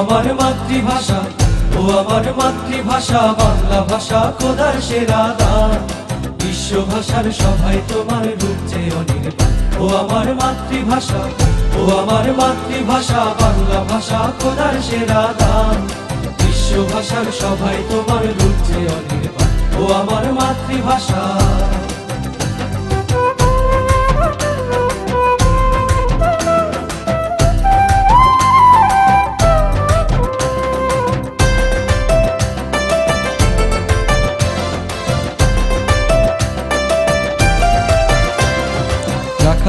আমার মাতৃভাষা, ও আমার মাতৃভাষা, বাংলা ভাষা খোদার সেরা দান। বিশ্ব ভাষার সভায় তোমার রূপ যে অনির্বাণ। ও আমার মাতৃভাষা, ও আমার মাতৃভাষা, বাংলা ভাষা খোদার সেরা দান। বিশ্ব ভাষার সভায় তোমার রূপ যে অনির্বাণ। ও আমার মাতৃভাষা।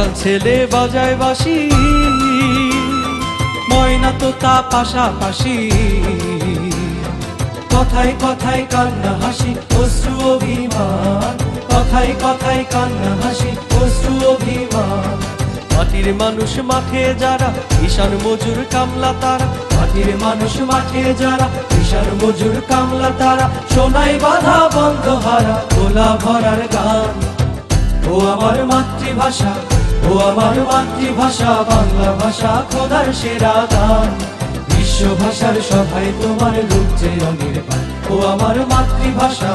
রাখাল ছেলে বাজায় বাসি ময়না তো তা পাশাপাশি। কথায় কথায় কান্না হাসি, অশ্রু অভিমান। কথায় কথায় কান্না হাসি, অশ্রু অভিমান। মাটির মানুষ মাঠে যারা, ঈশান মজুর কামলা তারা। মাটির মানুষ মাঠে যারা, ঈশান মজুর কামলা তারা। সোনাই বাধা বন্ধ হারা গোলা ভরার গান। ও আমার মাতৃভাষা ও আমার মাতৃভাষা, বাংলা ভাষা খোদার সেরা গান। বিশ্ব ভাষার সভায় তোমার রূপ যে অনির্বাণ ও আমার মাতৃভাষা।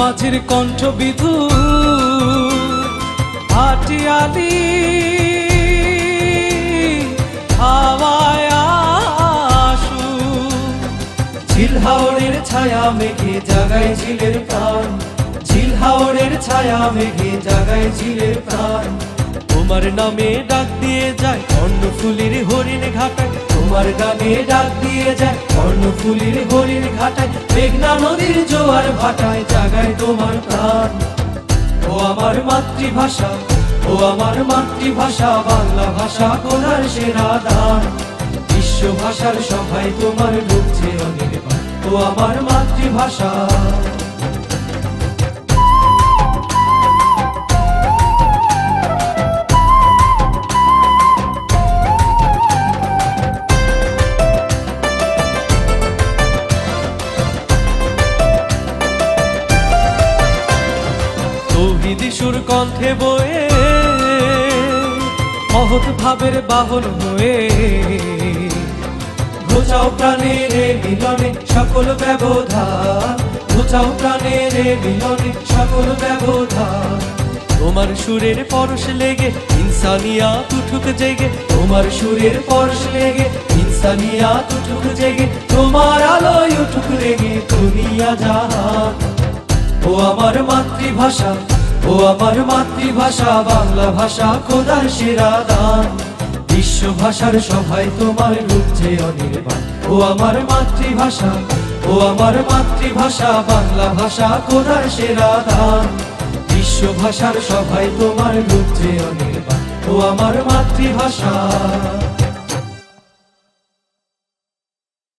মাঝির কণ্ঠ বিধু। হাটিয়ালি হাওয়ায় আসু। ছায়া মেঘে জাগায় ঝিলের প্রাণ। ঝিলহাওড়ের ছায়া মেঘে জাগায় ঝিলের প্রাণ। তোমার নামে ডাক দিয়ে যায় কর্ণফুলির হরিণ ঘাটায়। তোমার গানে ডাক দিয়ে যায় কর্ণফুলির হরিণ ঘাটায়। মেঘনা নদীর জোয়ার ভাটায় জাগায় তোমার প্রাণ। আমার মাতৃভাষা, ও আমার মাতৃভাষা, বাংলা ভাষা কোনার সেরা দান। বিশ্ব ভাষার সভায় তোমার রূপছে অনির্বাণ, ও আমার মাতৃভাষা। সুর কণ্ঠে বয়ে মহৎ ভাবের বাহন হয়ে ঘোচাও প্রাণের মিলনে সকল ব্যবধান ঘোচাও প্রাণের মিলনে সকল ব্যবধান তোমার সুরের পরশ লেগে ইনসানিয়া উঠুক জেগে, তোমার সুরের পরশ লেগে ইনসানিয়া উঠুক জেগে, তোমার আলোয় উঠুক লেগে দুনিয়া জাহান। ও আমার মাতৃভাষা ও আমার মাতৃভাষা, বাংলা ভাষা খোদার সেরা দান। বিশ্ব ভাষার সভায় তোমার যে অনির্বাণ। ও আমার মাতৃভাষা, ও আমার মাতৃভাষা, বাংলা ভাষা খোদার সেরা দান। বিশ্ব ভাষার সভায় তোমার যে অনির্বাণ। ও আমার মাতৃভাষা।